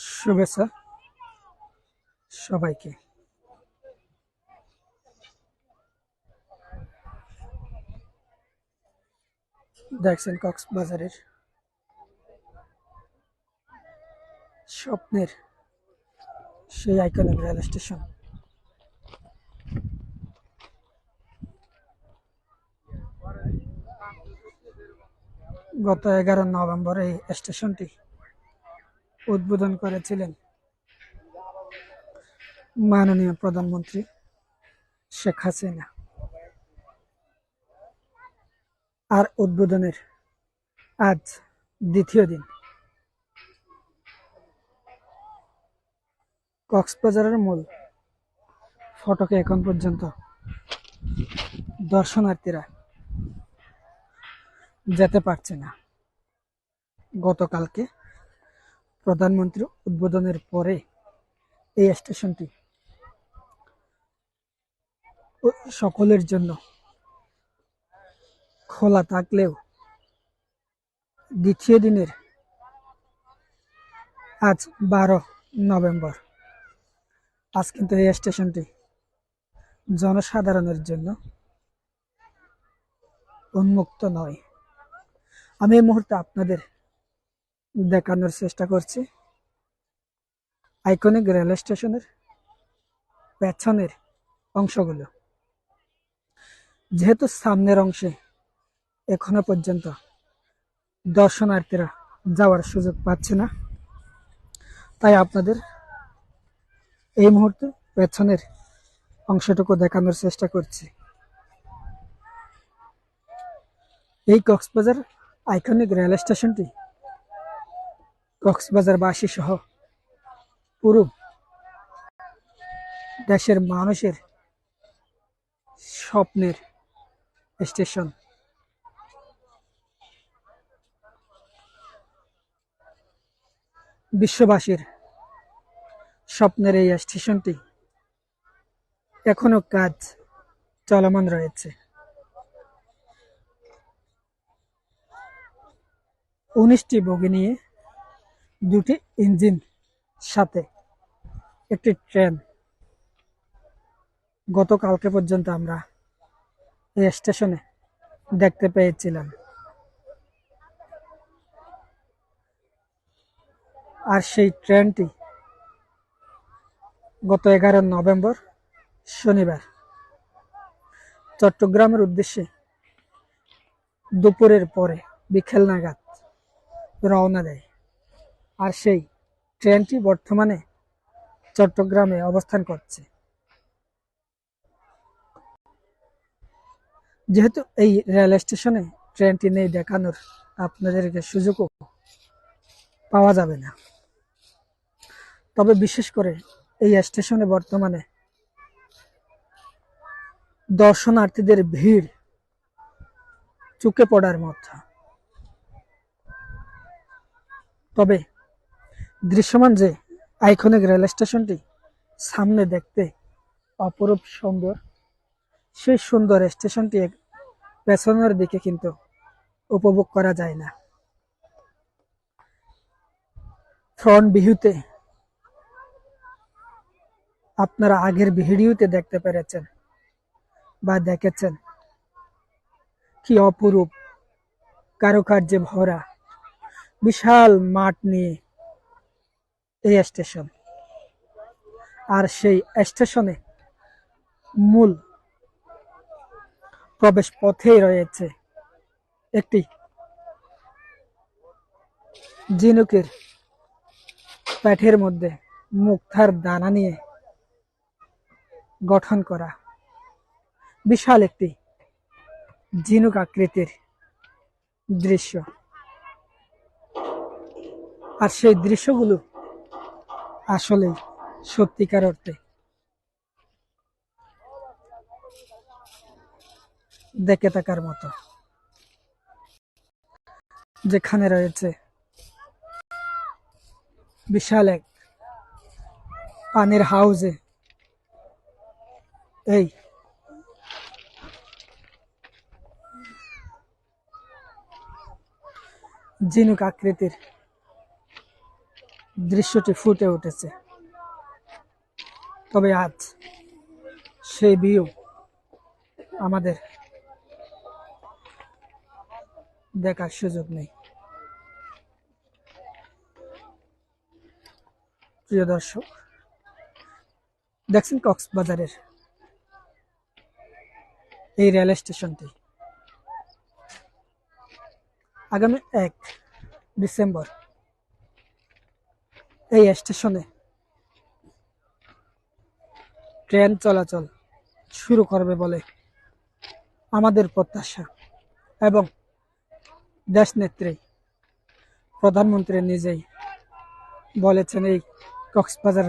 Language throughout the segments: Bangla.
শুভেচ্ছা সবাইকে। দেখছেন কক্সবাজারের স্বপ্নের সেই আইকনিক রেল স্টেশন গত এগারো নভেম্বর এই স্টেশনটি উদ্বোধন করেছিলেন মাননীয় প্রধানমন্ত্রী শেখ হাসিনা। আর উদ্বোধনের আজ দ্বিতীয় দিন। কক্সবাজারের মূল ফটকে এখন পর্যন্ত দর্শনার্থীরা যেতে পারছে না। গতকালকে প্রধানমন্ত্রী উদ্বোধনের পরে এই স্টেশনটি সকলের জন্য খোলা থাকলেও দ্বিতীয় দিনের আজ বারো নভেম্বর। আজ কিন্তু এই স্টেশনটি জনসাধারণের জন্য উন্মুক্ত নয়। আমি এই মুহূর্তে আপনাদের দেখানোর চেষ্টা করছি। আইকনিক রেল স্টেশনের পেছনের অংশগুলো। যেহেতু সামনের অংশে এখনও পর্যন্ত দর্শনার্থীরা যাওয়ার সুযোগ পাচ্ছে না, তাই আপনাদের এই মুহূর্তে পেছনের অংশটুকু দেখানোর চেষ্টা করছি। এই কক্সবাজার আইকনিক রেল স্টেশনটি কক্সবাজারবাসী সহ পুরো দেশের মানুষের স্বপ্নের স্টেশন। বিশ্ববাসীর স্বপ্নের এই স্টেশনটি এখনও কাজ চলমান রয়েছে। উনিশটি বগি নিয়ে দুটি ইঞ্জিন সাথে একটি ট্রেন। গতকালকে পর্যন্ত আমরা এই স্টেশনে দেখতে পেয়েছিলাম। আর সেই ট্রেনটি গত এগারো নভেম্বর শনিবার। চট্টগ্রামের উদ্দেশ্যে দুপুরের পরে বিকেল নাগাদ রওনা দেয়। আর সেই ট্রেনটি বর্তমানে চট্টগ্রামে অবস্থান করছে। যেহেতু এই রেল স্টেশনে ট্রেনটি নেই দেখানোর আপনাদেরকে সুযোগও পাওয়া যাবে না। তবে বিশেষ করে এই স্টেশনে বর্তমানে দর্শনার্থীদের ভিড় চুকে পড়ার মতো। তবে দৃশ্যমান যে আইকনিক রেল স্টেশনটি সামনে দেখতে অপরূপ সুন্দর, সেই সুন্দর স্টেশনটি পেছনের দিকে কিন্তু উপভোগ করা যায় না। ফ্রন্ট ভিউতে আপনারা আগের ভিডিওতে দেখতে পেরেছেন বা দেখেছেন কি অপরূপ কারুকার্যে ভরা বিশাল মাঠ নিয়ে এই স্টেশন। আর সেই স্টেশনে মূল প্রবেশ পথেই রয়েছে একটি জিনুকের প্যাঠের মধ্যে মুক্তার দানা নিয়ে গঠন করা। বিশাল একটি ঝিনুক আকৃতির দৃশ্য। আর সেই দৃশ্যগুলো আসলেই সত্যিকার অর্থে। দেখে থাকার মতো। যেখানে রয়েছে বিশাল এক পানির হাউজে এই জিনুক আকৃতির দৃশ্যটি ফুটে উঠেছে। তবে আজ সেই ভিউ আমাদের দেখার সুযোগ নেই। প্রিয় দর্শক, দেখছেন কক্সবাজারের এই রেল স্টেশনটি। আগামী এক ডিসেম্বর এই স্টেশনে। ট্রেন চলাচল শুরু করবে বলে আমাদের প্রত্যাশা এবং দেশনেত্রী প্রধানমন্ত্রী নিজেই বলেছেন এই কক্সবাজার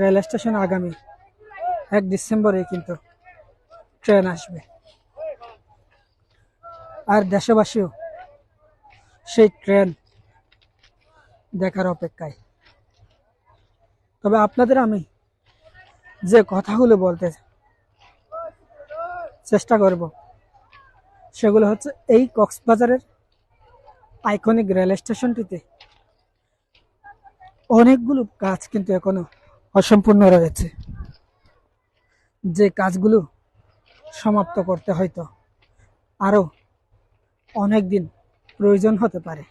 রেল স্টেশন আগামী এক ডিসেম্বরে কিন্তু ট্রেন আসবে। আর দেশবাসীও সেই ট্রেন দেখার অপেক্ষায়। তবে আপনাদের আমি যে কথাগুলো বলতে চেষ্টা করব, সেগুলো হচ্ছে এই কক্সবাজারের আইকনিক রেল স্টেশনটিতে অনেকগুলো কাজ কিন্তু এখনও অসম্পূর্ণ রয়েছে। যে কাজগুলো সমাপ্ত করতে হয়তো আরও অনেক দিন প্রয়োজন হতে পারে।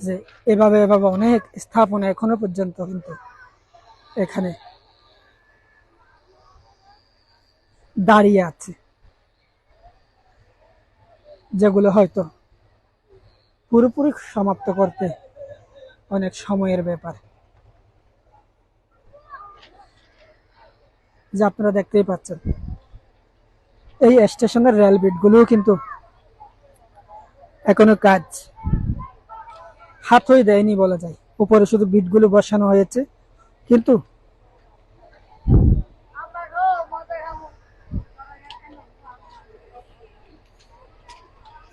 যে এভাবে এভাবে অনেক স্থাপনা এখনও পর্যন্ত কিন্তু এখানে দাঁড়িয়ে আছে। যেগুলো হয়তো পুরোপুরি সমাপ্ত করতে অনেক সময়ের ব্যাপার। যে আপনারা দেখতেই পাচ্ছেন। এই স্টেশনের রেল বিটগুলোও কিন্তু এখনও কাজ। হাতই দেয়নি বলা যায়। উপরে শুধু বিটগুলো বসানো হয়েছে। কিন্তু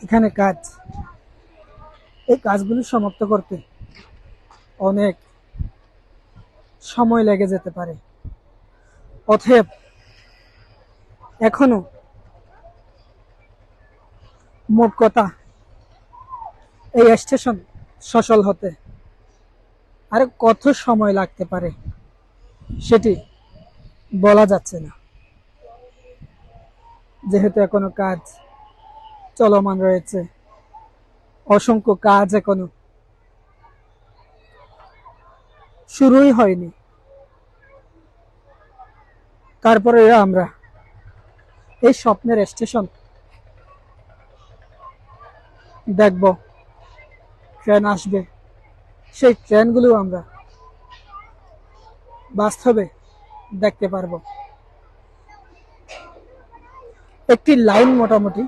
এখানে কাজ। এই কাজগুলি সমাপ্ত করতে অনেক সময় লেগে যেতে পারে। অতএব এখনও মোট কথা, এই স্টেশন সচল হতে। আর কত সময় লাগতে পারে সেটি বলা যাচ্ছে না। যেহেতু এখনও কাজ চলমান রয়েছে, অসংখ্য কাজ এখনও শুরুই হয়নি। তারপরে আমরা এই স্বপ্নের স্টেশন দেখব। ট্রেন আসবে। সেই ট্রেনগুলো আমরা বাস্তবে দেখতে পারব। একটি লাইন মোটামুটি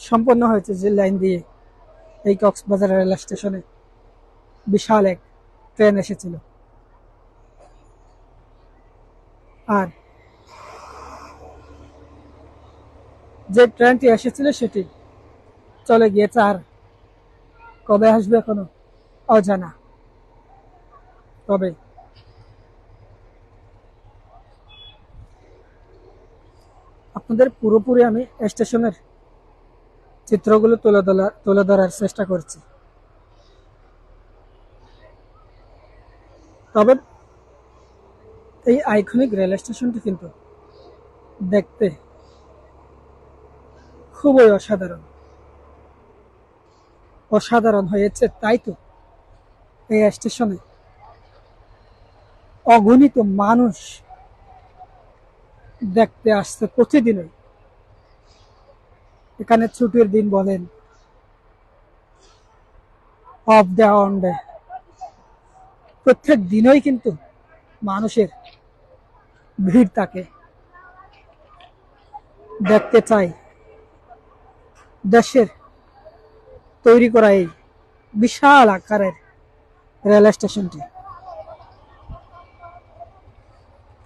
সম্পন্ন হয়েছে যে লাইন দিয়ে এই কক্সবাজার রেল স্টেশনে বিশাল এক ট্রেন এসেছিল। আর যে ট্রেনটি এসেছিল সেটি চলে গিয়েছে আর কবে আসবে এখনও? অজানা। তবে আপনাদের পুরোপুরি আমি স্টেশনের চিত্রগুলো তুলে ধরা তুলে ধরার চেষ্টা করছি। তবে এই আইকনিক রেল স্টেশনটি কিন্তু দেখতে খুবই অসাধারণ। অসাধারণ হয়েছে, তাই তো এই স্টেশনে। অগণিত মানুষ দেখতে আসছে প্রতিদিনই। এখানে ছুটির দিন বলেন অফ ডে অন ডে প্রত্যেক দিনই কিন্তু মানুষের ভিড় থাকে। দেখতে চাই দেশের তৈরি করা এই বিশাল আকারের রেল স্টেশনটি।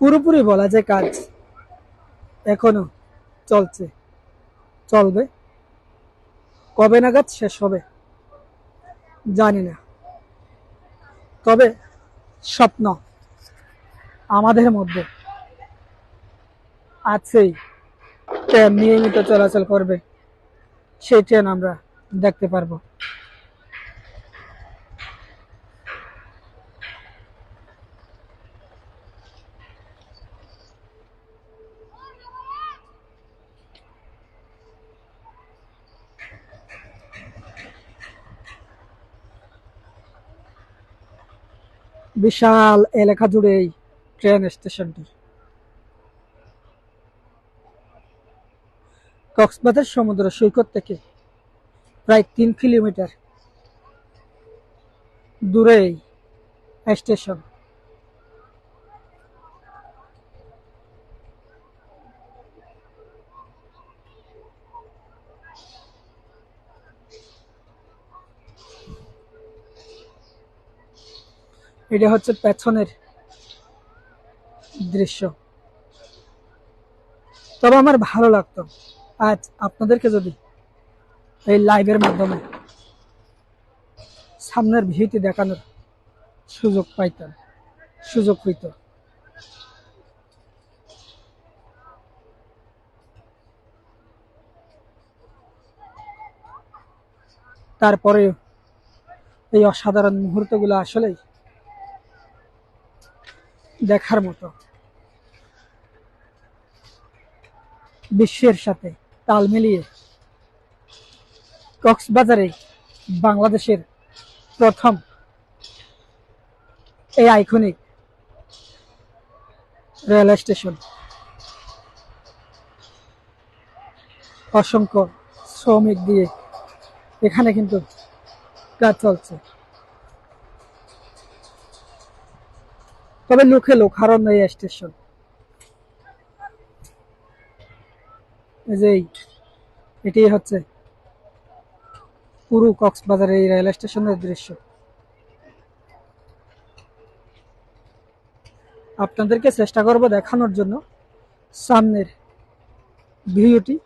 পুরোপুরি বলা যায় কাজ এখনও চলছে। চলবে। কবে নাগাদ শেষ হবে জানি না। তবে স্বপ্ন আমাদের মধ্যে আছেই। ট্রেন নিয়মিত চলাচল করবে। সেই ট্রেন আমরা দেখতে পারব। বিশাল এলাকা জুড়ে এই ট্রেন স্টেশনটি। কক্সবাজার সমুদ্র সৈকত থেকে প্রায় তিন কিলোমিটার দূরে স্টেশন। এটা হচ্ছে পেছনের দৃশ্য। তবে আমার ভালো লাগতো। আজ আপনাদেরকে যদি এই লাইভের মাধ্যমে। সামনের ভিউটি দেখানোর সুযোগ পাইতাম, সুযোগ হইত। তারপরে এই অসাধারণ মুহূর্তগুলো আসলেই দেখার মতো। বিশ্বের সাথে তাল মিলিয়ে কক্সবাজারে বাংলাদেশের প্রথম এই আইকনিক রেল স্টেশন। অসংখ্য শ্রমিক দিয়ে এখানে কিন্তু কাজ চলছে। তবে লোকে লোকারণ্য এই স্টেশন। এই যে এটি হচ্ছে পুরো কক্সবাজারের এই রেল স্টেশনের দৃশ্য। আপনাদেরকে চেষ্টা করব দেখানোর জন্য। সামনের ভিউটি,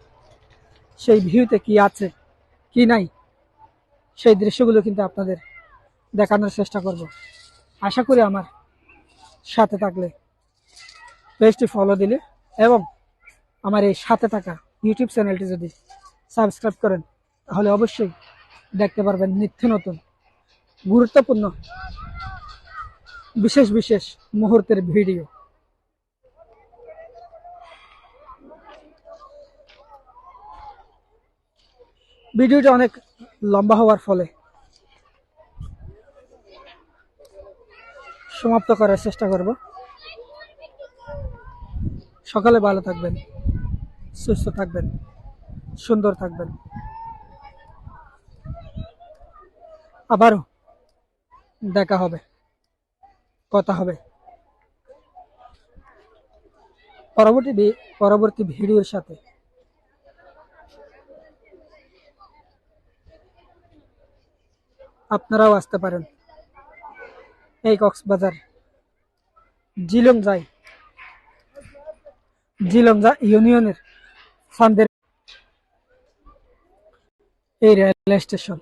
সেই ভিউতে কি আছে, কি নাই, সেই দৃশ্যগুলো কিন্তু আপনাদের দেখানোর চেষ্টা করব। আশা করি আমার সাথে থাকলে, পেজটি ফলো দিলে এবং আমার এই সাথে থাকা ইউটিউব চ্যানেলটি যদি সাবস্ক্রাইব করেন, তাহলে অবশ্যই দেখতে পারবেন, নিত্য নতুন, গুরুত্বপূর্ণ, বিশেষ বিশেষ মুহূর্তের ভিডিও। ভিডিওটা অনেক লম্বা হওয়ার ফলে সমাপ্ত করার চেষ্টা করব। সকালে ভালো থাকবেন, সুস্থ থাকবেন, সুন্দর থাকবেন। আবারও দেখা হবে, কথা হবে। পরবর্তী পরবর্তী ভিডিওর সাথে। আপনারাও আসতে পারেন। এই কক্সবাজার জিলং যাই জিলংজা ইউনিয়নের ফান্দের এই রেল স্টেশন